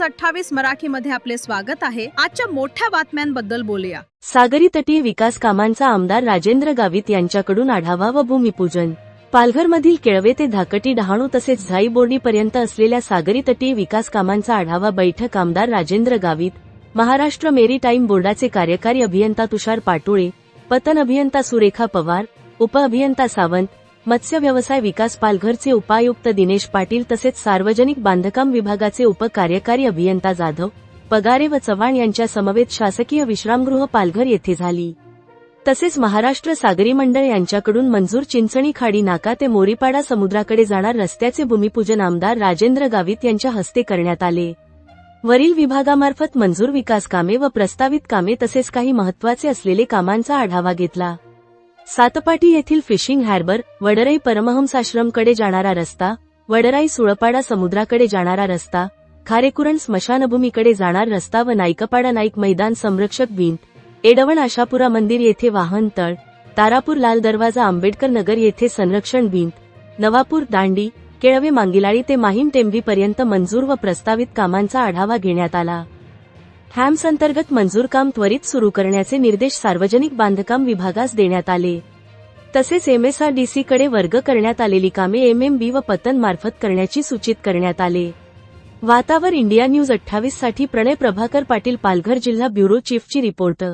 News अठ्ठावीस मराठीमध्ये आपले स्वागत आहे. आजच्या मोठ्या बातम्यांबद्दल बोलूया. सागरी तटीय विकास कामांचा आमदार राजेंद्र गावित यांच्याकडून आढावा व भूमिपूजन. पालघरमधील केळवे ते धाकटी डहाणू तसेच झाई बोर्डीपर्यंत असलेल्या सागरी तटीय विकास कामांचा आढावा बैठक आमदार राजेंद्र गावित महाराष्ट्र मेरीटाईम बोर्डाचे कार्यकारी अभियंता तुषार पाटोळे पतन अभियंता सुरेखा पवार उपअभियंता सावंत मत्स्य व्यवसाय विकास पालघरचे उपायुक्त दिनेश पाटील तसेच सार्वजनिक बांधकाम विभागाचे उपकार्यकारी अभियंता जाधव पगारे व चव्हाण यांच्या समवेत शासकीय विश्रामगृह पालघर येथे झाली. तसेच महाराष्ट्र सागरी मंडळ यांच्याकडून मंजूर चिंचणी खाडी नाका ते मोरीपाडा समुद्राकडे जाणार रस्त्याचे भूमिपूजन आमदार राजेंद्र गावित यांच्या हस्ते करण्यात आले. वरील विभागामार्फत मंजूर विकास कामे व प्रस्तावित कामे तसेच काही महत्त्वाचे असलेले कामांचा आढावा घेतला. सातपाटी येथील फिशिंग हार्बर वडराई परमहंसाश्रमकडे जाणारा रस्ता वडराई सुळपाडा समुद्राकडे जाणारा रस्ता खारेकुरण स्मशानभूमीकडे जाणार रस्ता व नाईकपाडा नाईक मैदान संरक्षक भिंत एडवण आशापुरा मंदिर येथे वाहनतळ तारापूर लाल दरवाजा आंबेडकर नगर येथे संरक्षण भिंत नवापूर दांडी केळवे मांगिलाळी ते माहीम टेंबीपर्यंत मंजूर व प्रस्तावित कामांचा आढावा घेण्यात आला. हॅम्स अंतर्गत मंजूर काम त्वरित सुरू करण्याचे निर्देश सार्वजनिक बांधकाम विभागास देण्यात आले. तसेच एमएसआरडीसीकडे वर्ग करण्यात आलेली कामे एमएमबी व पतन मार्फत करण्याची सूचित करण्यात आले. वातावर इंडिया न्यूज अठ्ठावीससाठी प्रणय प्रभाकर पाटील पालघर जिल्हा ब्युरो चीफची रिपोर्ट.